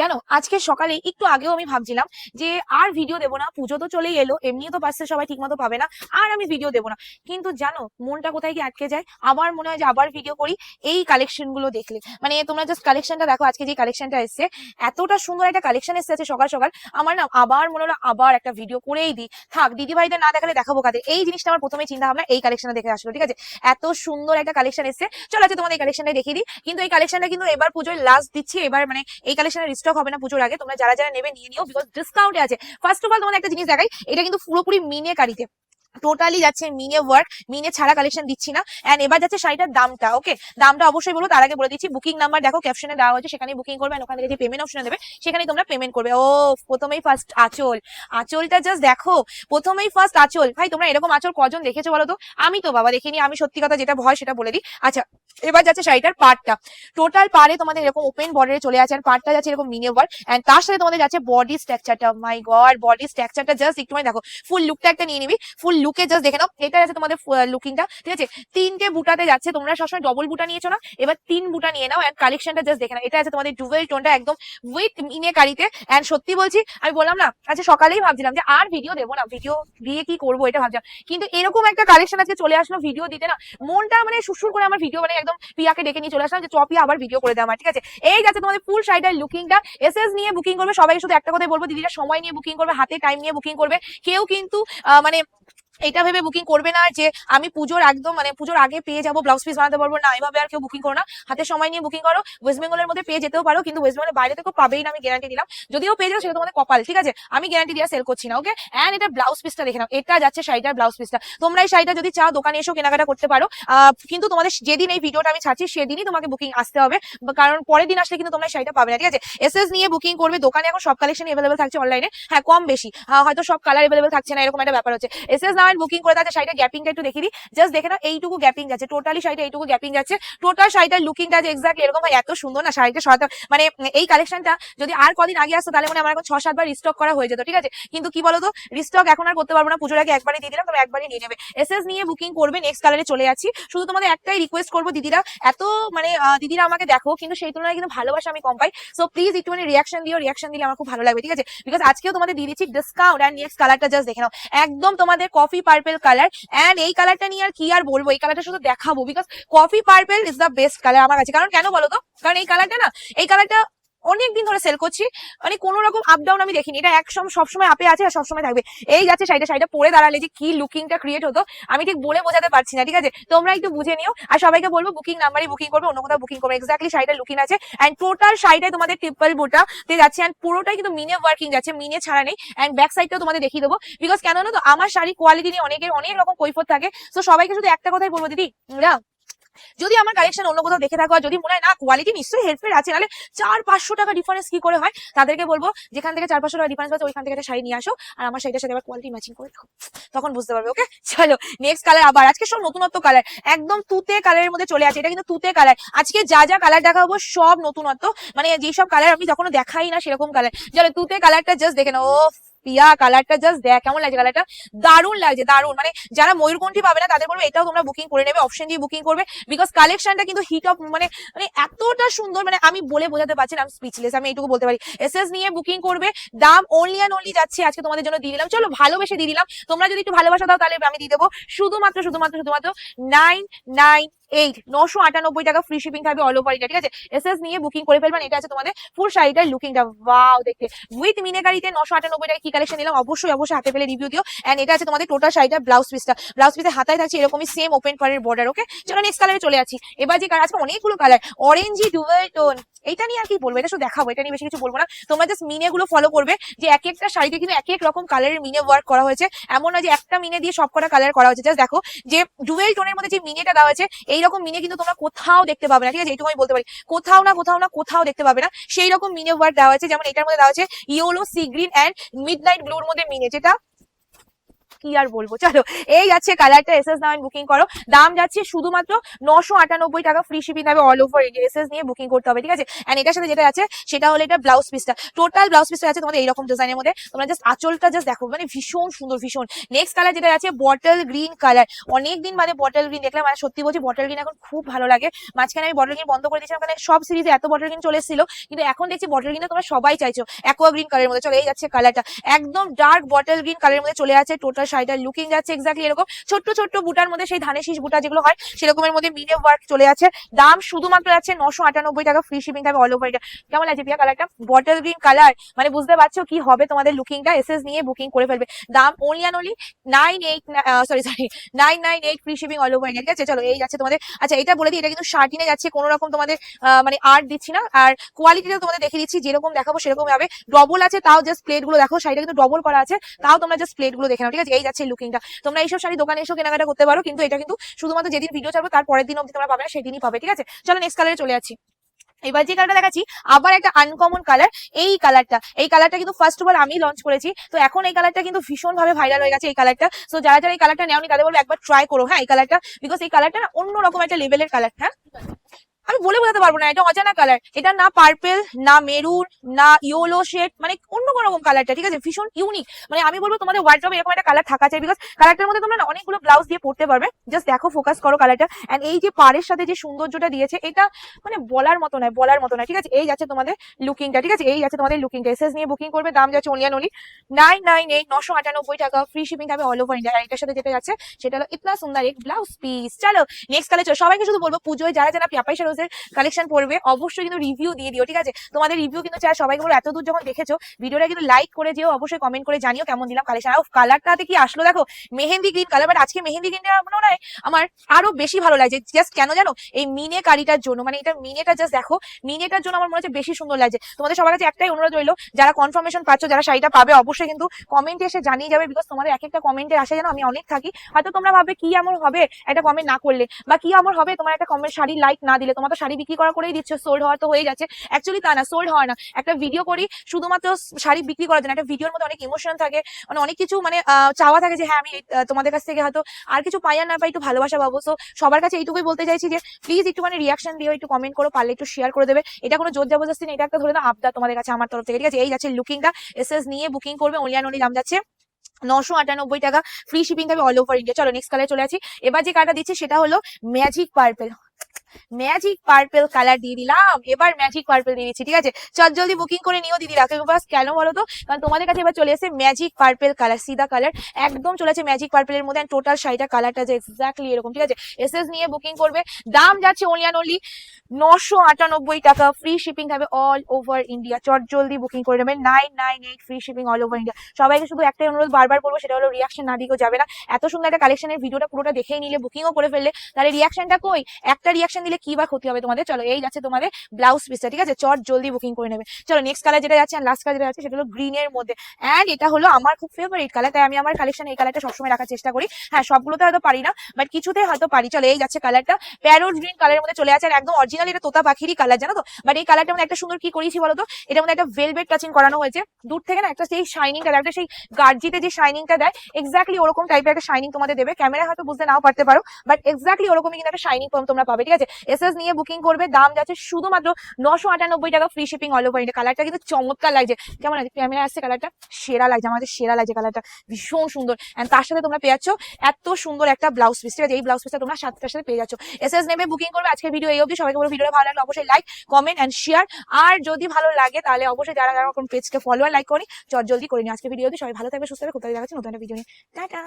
জানো, আজকে সকালে একটু আগেও আমি ভাবছিলাম যে আর ভিডিও দেবো না, পুজো তো চলেই এলো, এমনিও তো পাচ্ছে সবাই ঠিক মতো পাবে না, আর আমি ভিডিও দেবো না। কিন্তু জানো, মনটা কোথায় কি আটকে যায়? আবার মনে হয় যে আবার ভিডিও করি, এই কালেকশনগুলো দেখলে। মানে তোমরা জাস্ট কালেকশনটা দেখো, আজকে যে কালেকশনটা এসছে, এতটা সুন্দর একটা কালেকশন এসছে আজকে সকাল সকাল, আমার না আবার মনে হলো আবার একটা ভিডিও করেই দিই। থাক দিদি ভাইদের না দেখালে দেখাবো কাদের? এই জিনিসটা আমার প্রথমে চিন্তা ভাবনা, এই কালেকশনে দেখে আসলো, ঠিক আছে? এত সুন্দর একটা কালেকশন এসছে। চলো আজকে তোমাদের এই কালেকশনটা দেখিয়ে দিই। কিন্তু এই কালেকশনটা কিন্তু এবার পুজোয় লাস্ট দিচ্ছি, এবার মানে এই কালেকশনের স্টক হবে না পুজোর আগে। তোমরা যারা যারা নেবে নিয়ে নিও বিকজ ডিসকাউন্টে আছে। ফার্স্ট অফ অল তোমাদের একটা জিনিস দেখাই। এটা কিন্তু পুরোপুরি মিনে কারিতে। টোটালি যাচ্ছে মিনে ওয়ার্ক মিনে ছাড়া কালেকশন দিচ্ছি না। এন্ড এবার যাচ্ছে শাড়িটার দামটা ওকে দামটা অবশ্যই বলব তার আগে বলে দিচ্ছি বুকিং নাম্বার দেখো ক্যাপশনে দেওয়া হয়েছে সেখানে বুকিং করবে। ওখান থেকে যে পেমেন্ট অপশন দেবে সেখানে তোমরা পেমেন্ট করবে। ও, প্রথমেই ফার্স্ট আঁচল। আঁচলটা জাস্ট দেখো, প্রথমেই ফার্স্ট আঁচল। ভাই, তোমরা এরকম আঁচল কজন দেখেছ বলো তো? আমি তো বাবা দেখিনি, আমি সত্যি কথা যেটা ভয় সেটা বলে দিই। আচ্ছা এবার যাচ্ছে শাড়িটার পার্টটা টোটাল পারে তোমাদের এরকম ওপেন বর্ডারে চলে আছে, আর পার্টটা যাচ্ছে এরকম মিনি ওয়ার্ক এন্ড তার সাথে তোমাদের যাচ্ছে বডি স্ট্রাকচারটা মাই গড বডি স্ট্রাকচারটা জাস্ট একটু দেখো ফুল লুকটা একটা নিয়ে নিবি ফুল লুকে জাস্ট দেখে নাও, এটা আছে তোমাদের লুকিংটা ঠিক আছে? তিনটে বুটাতে যাচ্ছে, তোমরা সবসময় ডবল বুটা নিয়েছো না, এবার তিন বুটা নিয়ে নাও এন্ড কালেকশনটা জাস্ট দেখে নাও, এটা আছে তোমাদের ডুবেল টোনটা একদম উইথ মিনে কারিতে এন্ড সত্যি বলছি, আমি বললাম না আচ্ছা সকালেই ভাবছিলাম যে আর ভিডিও দেবো না ভিডিও দিয়ে কি করব এটা ভাবছিলাম, কিন্তু এরকম একটা কালেকশন আজকে চলে আসলো ভিডিও দিতে না, মনটা মানে সুসুর করে আমার ভিডিও মানে একদম প্রিয়াকে ডেকে নিয়ে চলে আসলাম যে চপিয়া আবার ভিডিও করে দেওয়া ঠিক আছে? এই যাচ্ছে তোমাদের ফুল শাড়িটার লুকিংটা এস এস নিয়ে বুকিং করবে, সবাই শুধু একটা কথাই বলব, দিদিরা সময় নিয়ে বুকিং করবে, হাতে টাইম নিয়ে বুকিং করবে। কেউ কিন্তু মানে এটা ভেবে বুকিং করবে না যে আমি পুজোর একদম মানে পুজোর আগে পেয়ে যাব ব্লাউজ পিস বানাতে পারব না এইভাবে আর কেউ বুকিং করো না। হাতে সময় নিয়ে বুকিং করো। ওয়েস্ট বেঙ্গলের মধ্যে পেয়ে যেতেও পারো, কিন্তু ওয়েস্ট বেঙ্গলের বাইরে থেকেও পাবেই না, আমি গ্যারান্টি দিলাম। যদিও পেয়ে যাও সেটা তোমাদের কপাল, ঠিক আছে? আমি গ্যারান্টি দিয়ে সেল করছি না ওকে অ্যান্ড এটা ব্লাউজ পিসটা দেখে নাও। এটা যাচ্ছে শাড়িটার ব্লাউজ পিসটা তোমরা এই শাড়িটা যদি চাও, দোকানে এসেও কেনাকাটা করতে পারো। কিন্তু তোমাদের যেদিন এই ভিডিওটা আমি ছাড়ছি, সেদিনই তোমাকে বুকিং আসতে হবে। কারণ পরের দিন আসলে কিন্তু তোমরা শাড়িটা পাবে না, ঠিক আছে? এস এস নিয়ে বুকিং করবে, দোকানে এখন সব কালেকশন এভেলেবেল থাকছে অনলাইনে হ্যাঁ কম বেশি। হয়তো সব কালার এভেলেবেল থাকছে না, এরকম একটা ব্যাপার হচ্ছে। এস এস নাও বুকিং করে তাতে শাড়িটা গ্যাপিংটা একটু দেখিয়ে জাস্ট দেখে নাও, এইটুকু গ্যাপিং যাচ্ছে। টোটালি শাড়িটা এইটুকু গ্যাপিং যাচ্ছে। টোটাল শাড়িটার লুকিংটা যে এক্সাক্টলি এরকম হয়, এত সুন্দর না শাড়িটা সহায়তা মানে এই কালেকশনটা যদি আর কদিন আগে আসতো, তাহলে মানে আমার ছ সাতবার রিস্টক করা হয়ে যেত, ঠিক আছে? কিন্তু কি বলতো রিস্টক এখন আর করতে পারব না। পুজোর আগে একবারই দিয়ে দিলাম, তবে একবারই নিয়ে নেবে। এস এস নিয়ে বুকিং করবে নেক্সট কালারে চলে যাচ্ছি। শুধু তোমাদের একটাই রিকোয়েস্ট করব, দিদিরা, এত মানে দিদিরা আমাকে দেখো, কিন্তু সেই তুলনায় কিন্তু ভালোবাসা আমি কম পাই। সো প্লিজ একটু মানে রিয়াকশন দিও রিয়াকশন দিলে আমার খুব ভালো লাগবে, ঠিক আছে? বিকজ আজকেও তোমাদের দিয়ে দিচ্ছি ডিসকাউন্ট অ্যান্ড নেক্সট কালারটা জাস্ট দেখে নাও। একদম তোমাদের কফি পার্পেল কালার অ্যান্ড এই কালারটা নিয়ে আর কি আর বলব? এই কালারটা শুধু দেখাবো because coffee purple is the best colour আমার কাছে। কারণ কেন বলো তো? কারণ এই কালারটা না, এই কালারটা অনেক দিন ধরে সেল করছি। মানে কোনো রকম আপ ডাউন আমি দেখিনি। এটা একসম সবসময় আপে আছে আর সবসময় থাকবে। এই যাচ্ছে শাড়িটা শাড়িটা পরে দাঁড়ালে যে কি লুকিংটা ক্রিয়েট হতো, আমি ঠিক বলে বোঝাতে পারছি না, ঠিক আছে? তোমরা একটু বুঝে নিও। আর সবাইকে বলব বুকিং নাম্বারই বুকিং করবে, অন্য কোথাও বুকিং করবে এক্স্যাক্টলি শাড়িটা লুকিং আছে। অ্যান্ড টোটাল শাড়িটাই তোমাদের ট্রিপল বুটা তে যাচ্ছে। অ্যান্ড পুরোটাই কিন্তু মিনে ওয়ার্কিং যাচ্ছে মিনে ছাড়া নেই। অ্যান্ড ব্যাক সাইডটাও তোমাদের দেখিয়ে দেবো। বিকজ কেন তো আমার শাড়ি কোয়ালিটি নিয়ে অনেকের অনেক রকম কৈফত থাকে। তো সবাইকে শুধু একটা কথাই বলব, দিদি রা যদি আমার কালেকশন অন্য কোথাও দেখে থাকো আর যদি মনে হয়, না কোয়ালিটি নিশ্চয়ই হেল্পফেল আছে। নাহলে চার পাঁচশো টাকা ডিফারেন্স কি করে হয়? তাদেরকে বলব, যেখান থেকে চার পাঁচশো টাকা ডিফারেন্স আছে, ওইখান থেকে একটা শাড়ি নিয়ে আসো আর আমার শাড়িটার সাথে আবার কোয়ালিটি ম্যাচিং করে দেখো তখন বুঝতে পারবে ওকে চলো নেক্সট কালার আবার। আজকে সব নতুনত্ব কালার একদম তুতে কালারের মধ্যে চলে আছে। এটা কিন্তু তুতে কালার আজকে যা যা কালার দেখাবো, সব নতুনত্ব। মানে যেসব কালার আমি কখনো দেখাই না, সেরকম কালার চলো, তুতে কালারটা জাস্ট দেখে নাও। পিয়া কালারটা জাস্ট দেখ, কেমন লাগছে কালারটা? দারুণ লাগছে, দারুণ। মানে যারা ময়ূরকণ্ঠী পাবে না, তাদের বলব, এটাও তোমরা বুকিং করে নেবে অপশন দিয়ে বুকিং করবে বিকজ কালেকশনটা কিন্তু হিট অফ মানে মানে এতটা সুন্দর মানে আমি বলে বোঝাতে পারছি না, আমি স্পিচলেস আমি এইটুকু বলতে পারি। এস এস নিয়ে বুকিং করবে, দাম অনলি অ্যান্ড অনলি যাচ্ছে আজকে তোমাদের জন্য দিয়ে দিলাম। চলো, ভালোবেসে দিয়ে দিলাম। তোমরা যদি একটু ভালোবাসা দাও, তাহলে আমি দিয়ে দেবো। শুধুমাত্র শুধুমাত্র শুধুমাত্র নাইন নাইন এইট নশো আটানব্বই টাকা ফ্রি শিপিং থাকবে অল ওভার ঠিক আছে? এস এস নিয়ে বুকিং করে ফেলবেন, এটা আছে তোমাদের ফুল শাড়িটার লুকিংটা ওয়াও দেখতে। উইথ মিনেকারিতে নশো আটানব্বই টাকা কি কালেকশন নিলাম? অবশ্যই অবশ্যই হাতে পেলে রিভিউ দিও। এন্ড এটা আছে তোমাদের টোটাল শাড়িটা ব্লাউজ পিসটা ব্লাউজ পিসের হাতায় থাকছে এরকমই সেম ওপেন পারের বর্ডার ওকে চলো নেক্সট কালারে চলে যাচ্ছি। এবার যে কালার আজকে অনেকগুলো কালার অরেঞ্জি ডুয়েল টোন এইটা নিয়ে আর কি বলব? এটা শুধু দেখাবো, এটা নিয়ে বেশি কিছু বলব না। তোমরা জাস্ট মিনে গুলো ফলো করবে যে এক একটা শাড়িতে কিন্তু এক এক রকম কালারের মিনে ওয়ার্ক করা হয়েছে। এমন না যে একটা মিনে দিয়ে সব কটা কালার করা হয়েছে। জাস্ট দেখো যে ডুয়েল টোনের মধ্যে যে মিনেটা দেওয়া আছে এইরকম মিনে কিন্তু তোমরা কোথাও দেখতে পাবে না, ঠিক আছে? এইটুকু আমি বলতে পারি। কোথাও না কোথাও না, কোথাও দেখতে পাবে না। সেই রকম মিনে ওয়ার্ড দেওয়া আছে, যেমন এটার মধ্যে দেওয়া আছে, yellow, sea green, and midnight ব্লুর মধ্যে মিনে, যেটা কি আর বলব? চলো, এই যাচ্ছে কালারটা এসএস নাইন বুকিং করো। দাম যাচ্ছে শুধুমাত্র নশো আটানব্বই টাকা ফ্রি শিপিং হবে অল ওভার ইন্ডিয়া এসএস নিয়ে বুকিং করতে হবে, ঠিক আছে? এন্ড এটার সাথে যেটা আছে সেটা হলো এটা ব্লাউজ পিসটা টোটাল ব্লাউজ পিসটা আছে তোমাদের এইরকম ডিজাইনের মধ্যে। তোমরা জাস্ট আঁচলটা জাস্ট দেখো মানে ভীষণ সুন্দর, ভীষণ। নেক্সট কালার যেটা আছে বটল গ্রিন কালার অনেক দিন বাদে বটল গ্রিন দেখলাম মানে সত্যি বলছি বটল গ্রিন এখন খুব ভালো লাগে। মাঝখানে আমি বটল গ্রিন বন্ধ করে দিয়েছিলাম কারণ সব সিরিজে এত বটল গ্রিন চলে এসেছিল। কিন্তু এখন দেখছি বটল গ্রিনটা তোমরা সবাই চাইছো। অ্যাকোয়া গ্রিন কালারের মধ্যে। চলে, এই যাচ্ছে কালারটা একদম ডার্ক বটল গ্রিন কালারের মধ্যে চলে আছে টোটাল শাড়িটার লুকিং যাচ্ছে এক্স্যাক্টলি এরকম। ছোট্ট ছোট্ট বুটার মধ্যে সেই ধানের শীষ বুটা যেগুলো হয়, সেরকমের মধ্যে মিনে ওয়ার্ক চলে আছে। দাম শুধুমাত্র যাচ্ছে নশো আটানব্বই টাকা ফ্রি শিপিং থাকবে অল ওভার কেমন লাগছে পিয়া কালারটা বটল গ্রিন কালার মানে বুঝতে পারছ কি হবে তোমাদের লুকিংটা এসএস নিয়ে বুকিং করে ফেলবে। দাম only and only nine eight sorry sorry nine nine eight free shipping all over ঠিক আছে, চলো, এই যাচ্ছে তোমাদের। আচ্ছা এটা বলে দিই, এটা কিন্তু শার্টিনে যাচ্ছে, কোনো রকম তোমাদের মানে আর্ট দিচ্ছি না। আর কোয়ালিটিটা তোমাদের দেখিয়ে দিচ্ছি, যেরকম দেখাবো সেরকম হবে। ডবল আছে, তাও জাস্ট প্লেটগুলো দেখো, শাড়িটা কিন্তু ডবল করা আছে। তাও তোমরা জাস্ট প্লেটগুলো দেখে নাও, ঠিক আছে? এই যাচ্ছে লুকিংটা তোমরা এইসব শাড়ি দোকানে এসেও কেনাকাটা করতে পারো, কিন্তু এটা কিন্তু শুধুমাত্র যেদিন ভিডিও ছাড়বো তার পরের দিন অবধি তোমরা পাবে না, সেদিনই পাবে, ঠিক আছে? চলো নেক্সট কালারে চলে যাচ্ছি। এবার যে কালারটা দেখাচ্ছি, আবার একটা আনকমন কালার এই কালারটা এই কালারটা কিন্তু ফার্স্ট অফ অল আমি লঞ্চ করেছি, তো এখন এই কালারটা কিন্তু ভীষণ ভাবে ভাইরাল হয়ে গেছে এই কালারটা সো যারা যারা এই কালারটা নেওনি তাদের বলব একবার ট্রাই করো হ্যাঁ এই কালারটা বিকজ এই কালারটা না অন্যরকম একটা লেভেলের কালার হ্যাঁ? আমি বলে বোঝাতে পারব না, এটা অজানা কালার এটা না পার্পেল না মেরুন না ইয়েলো শেড মানে অন্য কোনো রকম কালারটা ঠিক আছে? ভীষণ ইউনিক মানে আমি বলব তোমাদের ওয়ার্ড্রপে এরকম একটা কালার থাকা চাই বিকজ কালারটার মধ্যে তোমরা অনেকগুলো ব্লাউজ দিয়ে পড়তে পারবে। জাস্ট দেখো ফোকাস করো কালারটা এন্ড এই যে পাড়ের সাথে যে সৌন্দর্যটা দিয়েছে, এটা মানে বলার মতো নয়, বলার মতো নয়, ঠিক আছে? এই যাচ্ছে তোমাদের লুকিংটা ঠিক আছে? এই যাচ্ছে তোমাদের লুকিংটা এসএস নিয়ে বুকিং করবে, দাম যাচ্ছে only only nine nine eight নশো আটানব্বই টাকা। ফ্রি শিপিং থাকবে অল ওভার ইন্ডিয়া এটার সাথে যেটা যাচ্ছে, সেটা হলো ইতনা সুন্দর এক ব্লাউজ পিস চলো নেক্সট কালে চলো। সবাইকে শুধু বলব, পুজোয় যারা যারা পিয়াপাই রোজের কালেকশন পড়বে, অবশ্যই কিন্তু রিভিউ দিয়ে দিও, ঠিক আছে? তোমাদের রিভিউ কিন্তু চাই সবাই বলো এত দূর যখন দেখেছ, ভিডিওটা কিন্তু লাইক করে যেও, অবশ্যই কমেন্ট করে জানিও কেমন দিলাম কালেকশন আর কালারটাতে কি আসলো দেখো, মেহেন্দি গ্রিন কালার বাট আজকে মেহেন্দি গ্রিনটা মনে আমার আরও বেশি ভালো লাগছে। জাস্ট কেন জানো, এই মিনে কারিটার জন্য মানে এটা মিনেটা জাস্ট দেখো, মিনেটার জন্য আমার মনে হচ্ছে বেশি সুন্দর লাগছে। তোমাদের সবার কাছে একটাই অনুরোধ রইল, যারা কনফার্মেশন পাচ্ছ, যারা শাড়িটা পাবে, অবশ্যই কিন্তু কমেন্টে এসে জানিয়ে যাবে বিকজ তোমাদের এক একটা কমেন্টের আসে যেন আমি অনেক থাকি। হয়তো তোমরা ভাবে কি এমন হবে, একটা কমেন্ট না করলে, বা কি আমার হবে, তোমার একটা কমেন্ট শাড়ি লাইক না দিলে, তোমার তো শাড়ি বিক্রি করা করেই দিচ্ছ সোল্ড হওয়া তো হয়ে যাচ্ছে। অ্যাকচুয়ালি তা না সোল্ড হয় না। একটা ভিডিও করি, শুধুমাত্র শাড়ি বিক্রি করার জন্য। একটা ভিডিওর মধ্যে অনেক ইমোশন থাকে মানে অনেক কিছু মানে চাওয়া থাকে যে হ্যাঁ আমি তোমাদের কাছ থেকে হয়তো আর কিছু পাই আর না পাই, একটু ভালোবাসা পাবো। সো সবার কাছে এইটুকুই বলতে চাইছি যে প্লিজ একটু মানে রিয়াকশন দিও, একটু কমেন্ট করো, পারলে একটু শেয়ার করে দেবে। এটা কোনো জোর জবরদস্তি নেই, এটা একটা ধরে না আবদার তোমাদের কাছে, আমার তরফ থেকে। ঠিক আছে? এই যাচ্ছে লুকিংটা এসএস নিয়ে বুকিং করবে অনলি অনলি দাম যাচ্ছে নশো আটানব্বই টাকা। ফ্রি শিপিং থাকবে অল ওভার ইন্ডিয়া চলো নেক্সট কালার চলে আছি এবার যে কার্ডটা দিচ্ছে, সেটা হলো magic purple magic purple colour দিয়ে দিলাম। এবার ম্যাজিক পার্পেল দিয়ে দিচ্ছি, ঠিক আছে? চট জলদি বুকিং করে নিও রাখে, বাস, কেন বলো তো? কারণ তোমাদের কাছে এবার চলে এসেছে ম্যাজিক পার্পেল কালার সিদা কালার একদম চলে আছে ম্যাজিক পার্পেলের মধ্যে টোটাল শাড়িটা কালারটা যে এক্স্যাক্টলি এরকম, ঠিক আছে? এসএস নিয়ে বুকিং করবে। দাম যাচ্ছে অনলি অ্যান্ড অনলি নশো আটানব্বই টাকা। ফ্রি শিপিং থাকবে অল ওভার ইন্ডিয়া চট জলদি বুকিং করে নেবেন nine nine eight free shipping all over India সবাইকে শুধু একটাই অনুরোধ, বারবার করব সেটা হলো রিয়াকশন না দিকেও যাবে না। এত সুন্দর একটা কালেকশনের ভিডিওটা পুরোটা দেখেই নিলে বুকিংও করে ফেললে। তাহলে রিয়াকশনটা কই? একটা রিয়াকশন দিলে কি বা ক্ষতি হবে তোমাদের? চলো, এই যাচ্ছে তোমাদের ব্লাউজ পিসটা ঠিক আছে? চট, জলদি বুকিং করে নেবে। চলো নেক্সট কালার যেটা যাচ্ছে লাস্ট কালার যেটা যাচ্ছে, সেটা হলো গ্রিনের মধ্যে। অ্যান্ড এটা হলো আমার খুব ফেভারিট কালার তাই আমি আমার কালেকশন এই কালারটা সবসময় রাখার চেষ্টা করি। হ্যাঁ সবগুলোতে হয়তো পারি না বাট কিছুতে হয়তো পারি। চলো, এই যাচ্ছে কালারটা প্যারোট গ্রিন কালারের মধ্যে চলে আছে আর একদম অরিজিনাল এটা তোতা পাখিরই কালার জানো তো? বাট এই কালারটার মধ্যে একটা সুন্দর কি করেছি বলো তো? এটার মধ্যে একটা ভেলভেট টাচিং করানো হয়েছে। দূর থেকে না, একটা সেই শাইনিংটা একটা সেই গার্জিতে যে শাইনিংটা দেয় এক্স্যাক্টলি ওরকম টাইপের একটা শাইনিং তোমাদের দেবে। ক্যামেরা হয়তো বুঝতে নাও পারতে পারো বাট এক্স্যাক্টলি ওরকমই কিন্তু একটা শাইনিং তোমরা পাবে, ঠিক আছে? এসএস নিয়ে বুকিং করবে, দাম যাচ্ছে শুধুমাত্র নশো আটানব্বই টাকা free shipping all over India কালারটা কিন্তু চমৎকার লাগছে। কেমন আছে ক্যামেরা আসছে কালারটা সেরা লাগছে, আমাদের সেরা লাগছে কালারটা ভীষণ সুন্দর। এন্ড তার সাথে তোমরা পেয়ে যাচ্ছ এত সুন্দর একটা ব্লাউজ পিস ঠিক আছে? এই ব্লাউজ পিসটা তোমরা সাতটার সাথে পেয়ে যাচ্ছ। এসএস নেবে বুকিং করবে। আজকে ভিডিও এই অবধি। সবাইকে বলো ভিডিওটা ভালো লাগলে অবশ্যই লাইক কমেন্ট এন্ড শেয়ার আর যদি ভালো লাগে, তাহলে অবশ্যই যারা যারা পেজকে ফলো আর লাইক করি, চট জলদি করে নিও। আজকে ভিডিও অবধি। সবাই ভালো থাকবে, সুস্থ থাকবে। খুব তাড়াতাড়ি দেখাচ্ছি নতুন একটা ভিডিও নিয়ে। টাটা!